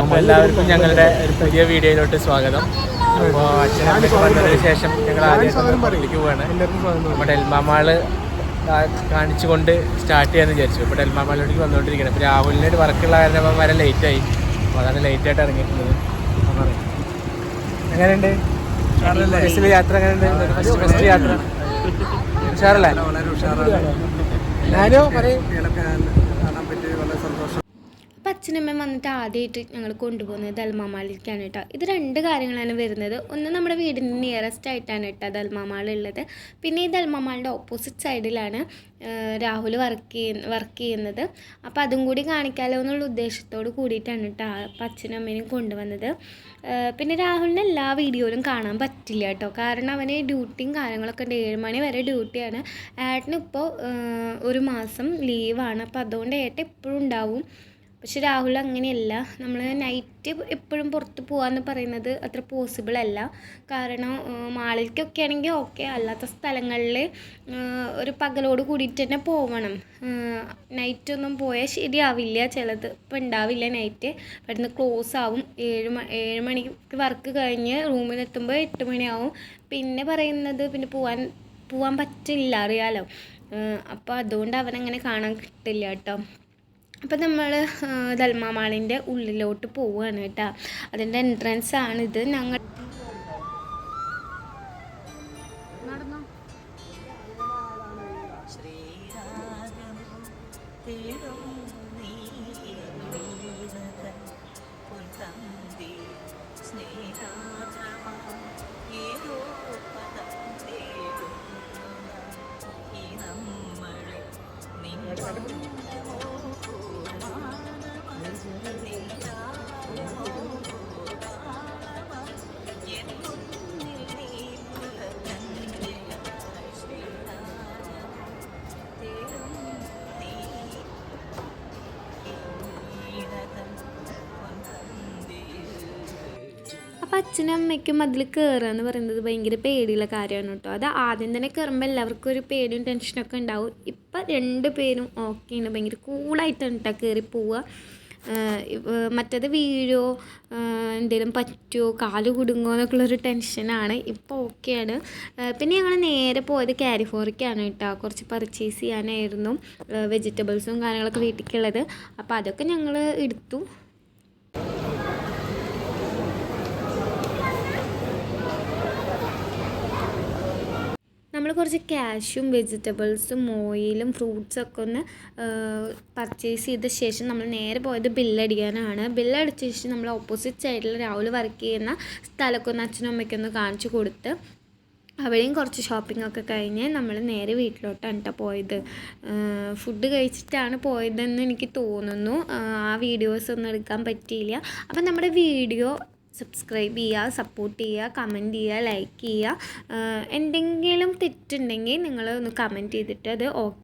അപ്പോൾ എല്ലാവർക്കും ഞങ്ങളുടെ ഒരു പുതിയ വീഡിയോയിലോട്ട് സ്വാഗതം. അപ്പോൾ അച്ഛനമ്മയ്ക്ക് വന്നതിന് ശേഷം ഞങ്ങൾ ആദ്യം നമ്മുടെ പോവാണ്. അപ്പോൾ ഡെൽമാമാൾ കാണിച്ചുകൊണ്ട് സ്റ്റാർട്ട് ചെയ്യാന്ന് വിചാരിച്ചു. ഇപ്പോൾ ഡെൽമാമാളിലേക്ക് വന്നുകൊണ്ടിരിക്കുകയാണ് അപ്പൊ രാഹുലിന് ഒരു വർക്കുള്ള കാരണം അവൻ വരെ ലേറ്റായി അപ്പോൾ അതാണ് ലേറ്റായിട്ട് ഇറങ്ങിയിട്ടുള്ളത്. എങ്ങനെയുണ്ട്? ബസ്സിലെ യാത്ര എങ്ങനെയുണ്ട്? ഫസ്റ്റ് ഫസ്റ്റ് യാത്ര. ഉഷാറല്ലേ? വളരെ ഉഷാറാണ് ഞാനോ പറയും അച്ഛനമ്മയും വന്നിട്ട് ആദ്യമായിട്ട് ഞങ്ങൾ കൊണ്ടുപോകുന്നത് ദൽമാമാളിലേക്കാണ് കേട്ടോ. ഇത് രണ്ട് കാര്യങ്ങളാണ് വരുന്നത്. ഒന്ന് നമ്മുടെ വീടിന് നിയറസ്റ്റ് ആയിട്ടാണ് കേട്ടോ ദൽമാമാൾ ഉള്ളത്. പിന്നെ ഈ ദൽമാമാളിന്റെ ഓപ്പോസിറ്റ് സൈഡിലാണ് രാഹുൽ വർക്ക് ചെയ്യുന്ന വർക്ക് ചെയ്യുന്നത്. അപ്പോൾ അതും കൂടി കാണിക്കാമല്ലോ എന്നുള്ള ഉദ്ദേശത്തോട് കൂടിയിട്ടാണ് കേട്ടോ അപ്പം അച്ഛനും അമ്മേനെയും കൊണ്ടുവന്നത് പിന്നെ രാഹുലിന് എല്ലാ വീഡിയോയിലും കാണാൻ പറ്റില്ല കേട്ടോ. കാരണം അവന് ഡ്യൂട്ടിയും കാര്യങ്ങളൊക്കെ ഉണ്ട്. ഏഴ് മണി വരെ ഡ്യൂട്ടിയാണ്. ഏട്ടനിപ്പോൾ ഒരു മാസം ലീവാണ് അപ്പോൾ അതുകൊണ്ട് ഏട്ടൻ എപ്പോഴും ഉണ്ടാവും. പക്ഷെ രാഹുൽ അങ്ങനെയല്ല. നമ്മൾ നൈറ്റ് എപ്പോഴും പുറത്ത് പോകാമെന്ന് പറയുന്നത് അത്ര പോസിബിൾ അല്ല. കാരണം മാളിലേക്കൊക്കെ ആണെങ്കിൽ ഓക്കെ അല്ലാത്ത സ്ഥലങ്ങളിൽ ഒരു പകലോട് കൂടിയിട്ട് തന്നെ പോകണം നൈറ്റ് ഒന്നും പോയാൽ ശരിയാവില്ല. ചിലത് ഇപ്പം ഉണ്ടാവില്ല നൈറ്റ് പെട്ടെന്ന് ക്ലോസ് ആവും. ഏഴ് മണി ഏഴ് മണിക്ക് വർക്ക് കഴിഞ്ഞ് റൂമിലെത്തുമ്പോൾ എട്ട് മണിയാവും. പിന്നെ പറയുന്നത് പിന്നെ പോവാൻ പോവാൻ പറ്റില്ല അറിയാലോ. അപ്പോൾ അതുകൊണ്ട് അവനങ്ങനെ കാണാൻ കിട്ടില്ല കേട്ടോ അപ്പം നമ്മൾ ദൽമാമാളിന്റെ ഉള്ളിലോട്ട് പോവുകയാണ് കേട്ടോ. അതിന്റെ എൻട്രൻസ് ആണിത് ഞങ്ങൾ Thank നീ അപ്പം അച്ഛനും അമ്മയ്ക്കും അതിൽ കയറുക എന്ന് പറയുന്നത് ഭയങ്കര പേടിയുള്ള കാര്യമാണ് കേട്ടോ. അത് ആദ്യം തന്നെ കയറുമ്പോൾ എല്ലാവർക്കും ഒരു പേടിയും ടെൻഷനൊക്കെ ഉണ്ടാവും. ഇപ്പം രണ്ട് പേരും ഓക്കെയാണ് ഭയങ്കര കൂളായിട്ടാണ് കേട്ടോ കയറി പോവുക. മറ്റേത് വീഴോ എന്തെങ്കിലും പറ്റുമോ കാൽ കുടുങ്ങോ എന്നൊക്കെയുള്ളൊരു ടെൻഷനാണ് ഇപ്പോൾ ഓക്കെയാണ് പിന്നെ ഞങ്ങൾ നേരെ പോയത് കാരിഫോറിക്കാണ് കേട്ടോ കുറച്ച് പർച്ചേസ് ചെയ്യാനായിരുന്നു. വെജിറ്റബിൾസും കാര്യങ്ങളൊക്കെ വീട്ടിലേക്കുള്ളത് അപ്പോൾ അതൊക്കെ ഞങ്ങൾ എടുത്തു. കുറച്ച് ക്യാഷും വെജിറ്റബിൾസും ഓയിലും ഫ്രൂട്ട്സും ഒക്കെ ഒന്ന് പർച്ചേസ് ചെയ്ത ശേഷം നമ്മൾ നേരെ പോയത് ബില്ലടിക്കാനാണ്. ബില്ലടിച്ച ശേഷം നമ്മൾ ഓപ്പോസിറ്റ് സൈഡിൽ രാഹുൽ വർക്ക് ചെയ്യുന്ന സ്ഥലമൊക്കെ ഒന്ന് അച്ഛനും അമ്മയ്ക്കൊന്ന് കാണിച്ചു കൊടുത്ത് അവിടെയും കുറച്ച് ഷോപ്പിംഗ് ഒക്കെ കഴിഞ്ഞ് നമ്മൾ നേരെ വീട്ടിലോട്ടാണ് കേട്ടോ പോയത്. ഫുഡ് കഴിച്ചിട്ടാണ് പോയതെന്ന് എനിക്ക് തോന്നുന്നു. ആ വീഡിയോസ് ഒന്നും എടുക്കാൻ പറ്റിയില്ല. അപ്പം നമ്മുടെ വീഡിയോ സബ്സ്ക്രൈബ് ചെയ്യുക സപ്പോർട്ട് ചെയ്യുക കമന്റ് ചെയ്യുക ലൈക്ക് ചെയ്യുക. എന്തെങ്കിലും തെറ്റുണ്ടെങ്കിൽ നിങ്ങൾ ഒന്ന് കമന്റ് ചെയ്തിട്ട് അത് ഓക്കെ